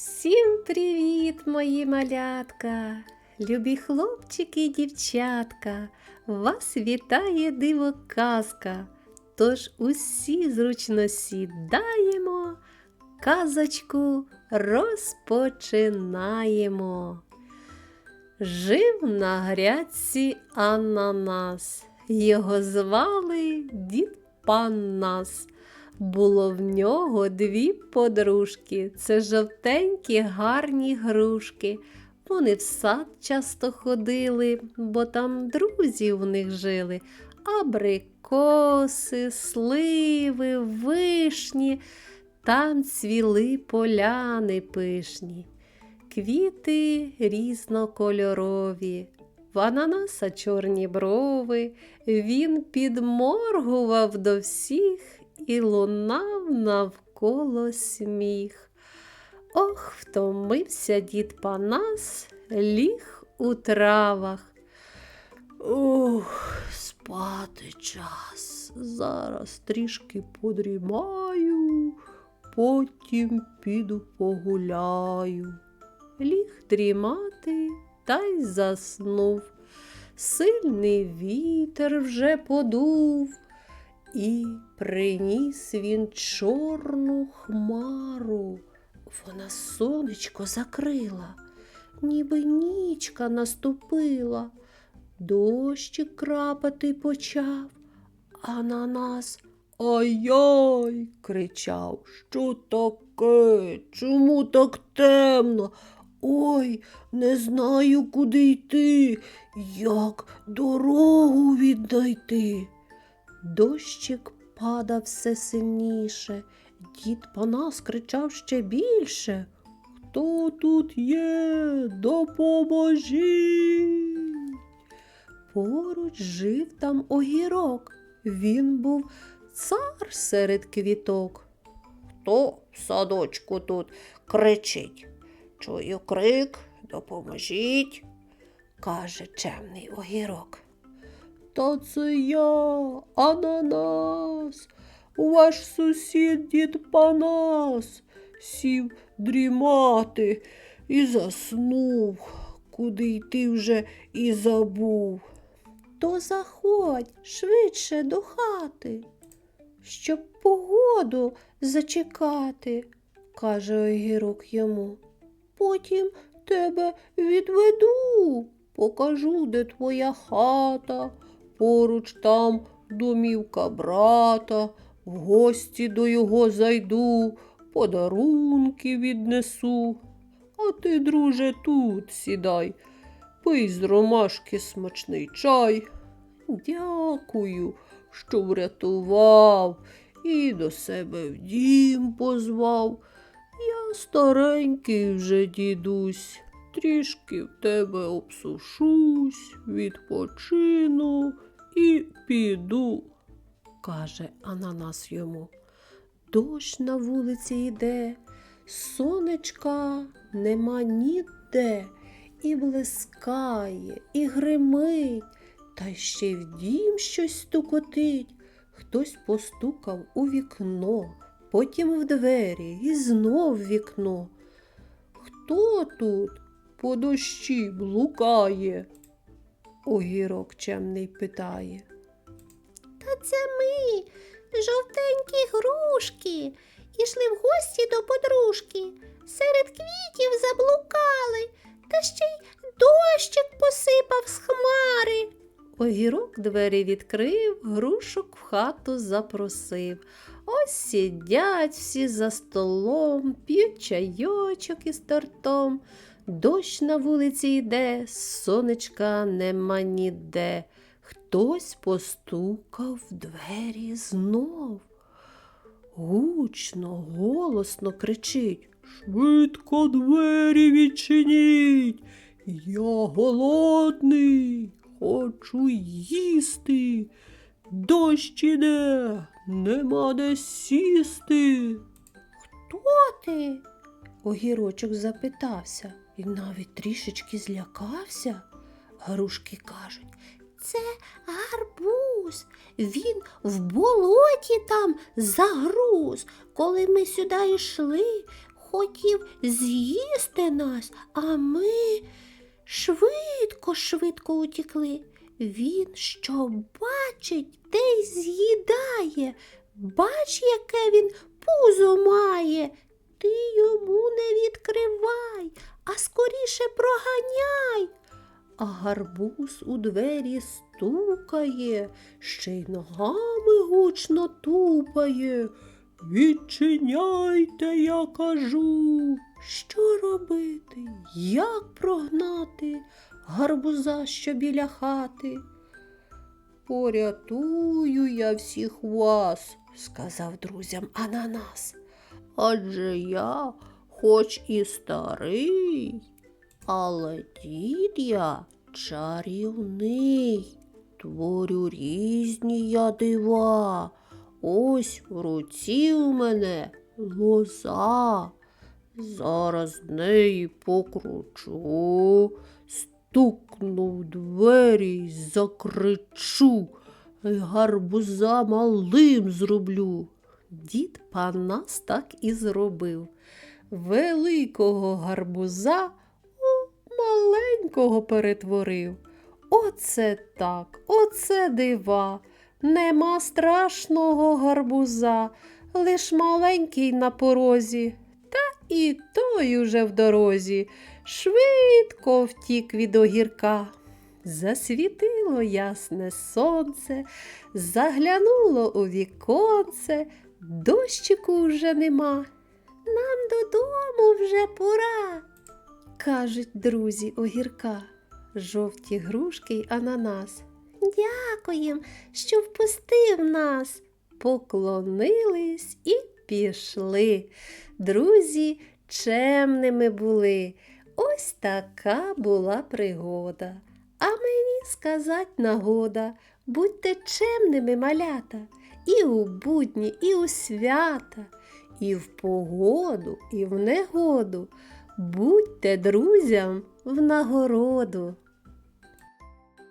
Всім привіт, мої малятка, любі хлопчики і дівчатка, вас вітає диво казка. Тож усі зручно сідаємо, казочку розпочинаємо. Жив на грядці ананас, його звали дід Паннас. Було в нього дві подружки, це жовтенькі гарні грушки. Вони в сад часто ходили, бо там друзі у них жили. Абрикоси, сливи, вишні, там цвіли поляни пишні. Квіти різнокольорові, в ананаса чорні брови, він підморгував до всіх і лунав навколо сміх. Ох, втомився дід Панас, ліг у травах. Ух, спати час. Зараз трішки подрімаю, потім піду погуляю. Ліг дрімати та й заснув. Сильний вітер вже подув. І приніс він чорну хмару. Вона сонечко закрила, ніби нічка наступила. Дощик крапати почав, а на нас ай-яй кричав. Що таке? Чому так темно? Ой, не знаю, куди йти, як дорогу віднайти. Дощик падав все сильніше, дід Панас кричав ще більше. Хто тут є? Допоможіть. Поруч жив там огірок. Він був цар серед квіток. Хто в садочку тут кричить? Чую крик, допоможіть, каже чемний огірок. Це я, ананас, ваш сусід дід Панас сів дрімати і заснув, куди йти вже і забув. То заходь швидше до хати, щоб погоду зачекати, каже огірок йому. Потім тебе відведу, покажу, де твоя хата. Поруч там домівка брата, в гості до його зайду, подарунки віднесу. А ти, друже, тут сідай, пий з ромашки смачний чай. Дякую, що врятував і до себе в дім позвав. Я старенький вже дідусь, трішки в тебе обсушусь, відпочину і піду, каже ананас йому. Дощ на вулиці йде, сонечка нема ніде, і блискає, і гримить, та ще й в дім щось стукотить. Хтось постукав у вікно, потім в двері і знов вікно. Хто тут по дощі блукає? Огірок чемний питає. Та це ми, жовтенькі грушки, ішли в гості до подружки. Серед квітів заблукали, та ще й дощик посипав з хмари. Огірок двері відкрив, грушок в хату запросив. Ось сидять всі за столом, п'ють чайочок із тортом. Дощ на вулиці йде, сонечка нема ніде. Хтось постукав в двері знов. Гучно, голосно кричить. Швидко двері відчиніть. Я голодний, хочу їсти. Дощ іде, нема де сісти. Хто ти? Огірочок запитався і навіть трішечки злякався. Грушки кажуть, Це гарбуз. Він в болоті там загруз. Коли ми сюди йшли, хотів з'їсти нас, а ми швидко, швидко утікли. Він що бачить, те й з'їдає. Бач, яке він пузо має. Ти йому не відкривай, а скоріше проганяй. А гарбуз у двері стукає, ще й ногами гучно тупає. Відчиняйте, я кажу. Що робити? Як прогнати гарбуза, що біля хати? Порятую я всіх вас, сказав друзям ананас. Адже я, хоч і старий, але дід я чарівний, творю різні я дива. Ось в руці у мене лоза. Зараз неї покручу, стукну в двері й закричу, гарбуза малим зроблю. Дід Панас так і зробив. Великого гарбуза у маленького перетворив. Оце так, оце дива. Нема страшного гарбуза, лиш маленький на порозі, та і той уже в дорозі. Швидко втік від огірка. Засвітило ясне сонце, заглянуло у віконце, дощику вже нема. Нам додому вже пора. Кажуть друзі огірка, жовті грушки й ананас. Дякуєм, що впустив нас. Поклонились і пішли. Друзі чемними були. Ось така була пригода. А мені сказать нагода, будьте чемними малята, і у будні, і у свята, і в погоду, і в негоду. Будьте друзям в нагороду.